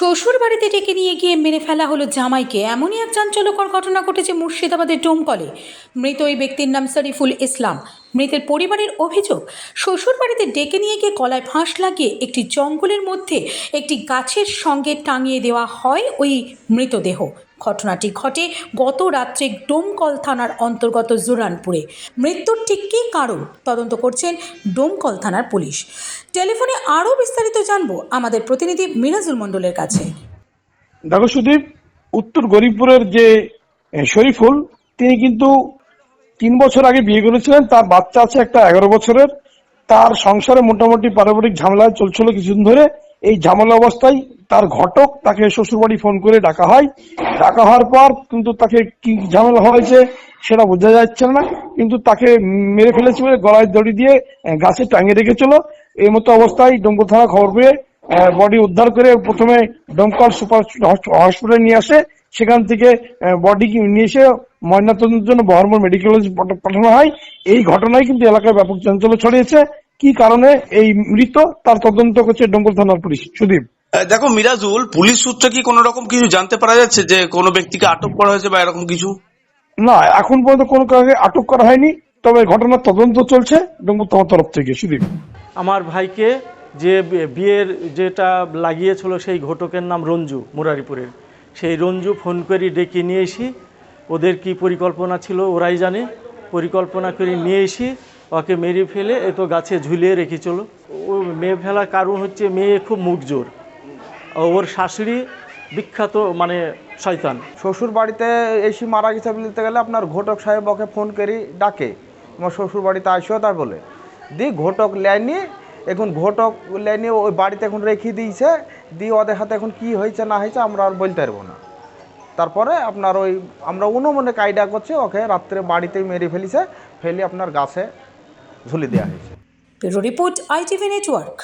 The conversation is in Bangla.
শ্বশুর বাড়িতে ডেকে নিয়ে গিয়ে মেরে ফেলা হলো জামাইকে। এমনই এক চাঞ্চল্যকর ঘটনা ঘটেছে মুর্শিদাবাদের ডোমকলে। মৃত ওই ব্যক্তির নাম শরীফুল ইসলাম। মৃতের পরিবারের অভিযোগ শ্বশুর বাড়িতে ডেকে নিয়ে গিয়ে গলায় ফাঁস লাগিয়ে একটি জঙ্গলের মধ্যে একটি গাছের সঙ্গে টাঙিয়ে দেওয়া হয় ওই মৃতদেহ। ঘটনাটি ঘটে গত রাত্রে ডোমকল থানার অন্তর্গত জুরানপুরে। মৃত্যুর ঠিক কী কারণ তদন্ত করছেন ডোমকল থানার পুলিশ। টেলিফোনে আরও বিস্তারিত জানব আমাদের প্রতিনিধি মিরাজুল মণ্ডলের কাছে। দেখো সুদীপ, উত্তর গরিবপুরের যে শরীফুল, তিনি কিন্তু তিন বছর আগে বিয়ে করেছিলেন, তার বাচ্চা আছে একটা এগারো বছরের। তার সংসারে মোটামুটি পারিবারিক ঝামেলা চলছিল কিছুদিন ধরে। এই ঝামেলা অবস্থায় তার ঘটক তাকে শ্বশুরবাড়ি ফোন করে ডাকা হয়। ডাকা হওয়ার পর কিন্তু তাকে কি ঝামেলা হয়েছে সেটা বোঝা যাচ্ছে না। কিন্তু তাকে মেরে ফেলেছে বলে গলায় দড়ি দিয়ে গাছে টাঙিয়ে রেখেছিল। এই মতো অবস্থায় ডোমকল থানা খবর পেয়ে বডি উদ্ধার করে প্রথমে দমকল সুপার হসপিটালে নিয়ে আসে। সেখান থেকে বডি নিয়ে এসে ময়নাতদন্তের জন্য বহরমোর মেডিকেল কলেজ পাঠানো হয়। এই ঘটনায় কিন্তু এলাকায় ব্যাপক চাঞ্চল্য ছড়িয়েছে। কি কারণে এই মৃত? তার তদন্ত করছে ডোমকল থানার পুলিশ। সুদীপ। দেখো মিরাজুল পুলিশ সূত্রে কি কোনো রকম কিছু জানতে পারা যাচ্ছে যে কোনো ব্যক্তিকে আটক করা হয়েছে বা এরকম কিছু? না এখন পর্যন্ত কোনো কাউকে আটক করা হয়নি। তবে ঘটনার তদন্ত চলছে ডোমকল থানার তরফ থেকে। সুদীপ। আমার ভাইকে যে বিয়ের যেটা লাগিয়েছিল সেই ঘটকের নাম রঞ্জু মুরারিপুরের। সেই রঞ্জু ফোন করে, ডেকে নিয়ে এসি। ওদের কি পরিকল্পনা ছিল ওরাই জানে। পরিকল্পনা করে নিয়ে এসি। ওকে মেরে ফেলে এ তো গাছে ঝুলিয়ে রেখেছিল ও মেয়ে ফেলার কারণ হচ্ছে মেয়ে খুব মুখজোর। ওর শাশুড়ি বিখ্যাত মানে শয়তান। শ্বশুর বাড়িতে এসে মারা গেছে বলতে গেলে আপনার ঘটক সাহেব ওকে ফোন করি, ডাকে। আমার শ্বশুর বাড়িতে আসো তাই বলে। দি ঘটক লেয়নি এখন ঘটক লেয়নি ওই বাড়িতে এখন রেখে দিয়েছে। দিয়ে ওদের হাতে এখন কি হয়েছে, না হয়েছে, আমরা আর বলতে পারব না। তারপরে আপনার ওই, আমরা অনুমনে কায়দা করছি, ওকে রাত্রে বাড়িতেই মেরে ফেলিছে, ফেলে আপনার গাছে ঝুলি দেওয়া হয়েছে। Report ITV network.